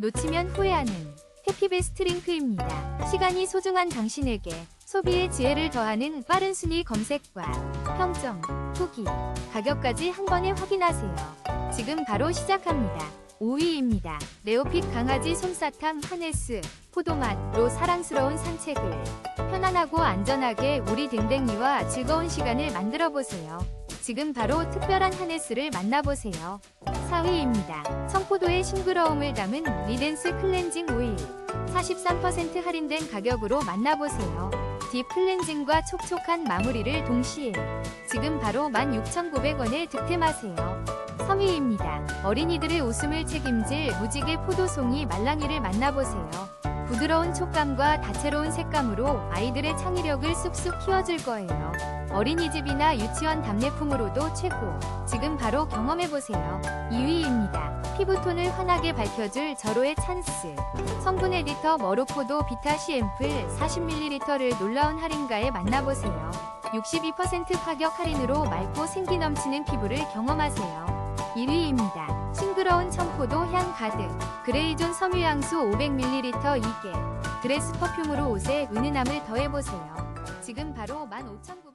놓치면 후회하는 해피베스트 링크입니다. 시간이 소중한 당신에게 소비의 지혜를 더하는 빠른 순위 검색과 평점, 후기, 가격까지 한 번에 확인하세요. 지금 바로 시작합니다. 5위입니다. 레오픽 강아지 솜사탕 하네스 포도맛로 사랑스러운 산책을 편안하고 안전하게 우리 댕댕이와 즐거운 시간을 만들어 보세요. 지금 바로 특별한 하네스를 만나보세요. 4위입니다. 청포도의 싱그러움을 담은 리덴스 클렌징 오일 43% 할인된 가격으로 만나보세요. 딥 클렌징과 촉촉한 마무리를 동시에 지금 바로 16,900원에 득템하세요. 3위입니다. 어린이들의 웃음을 책임질 무지개 포도송이 말랑이를 만나보세요. 부드러운 촉감과 다채로운 색감으로 아이들의 창의력을 쑥쑥 키워줄 거예요. 어린이집이나 유치원 답례품으로도 최고. 지금 바로 경험해보세요. 2위입니다. 피부톤을 환하게 밝혀줄 절호의 찬스. 성분 에디터 머루포도 비타시 앰플 40ml를 놀라운 할인가에 만나보세요. 62% 가격 할인으로 맑고 생기 넘치는 피부를 경험하세요. 1위입니다. 싱그러운 청포도 향 가득. 그레이존 섬유향수 500ml 2개. 드레스 퍼퓸으로 옷에 은은함을 더해보세요. 지금 바로 15,900원.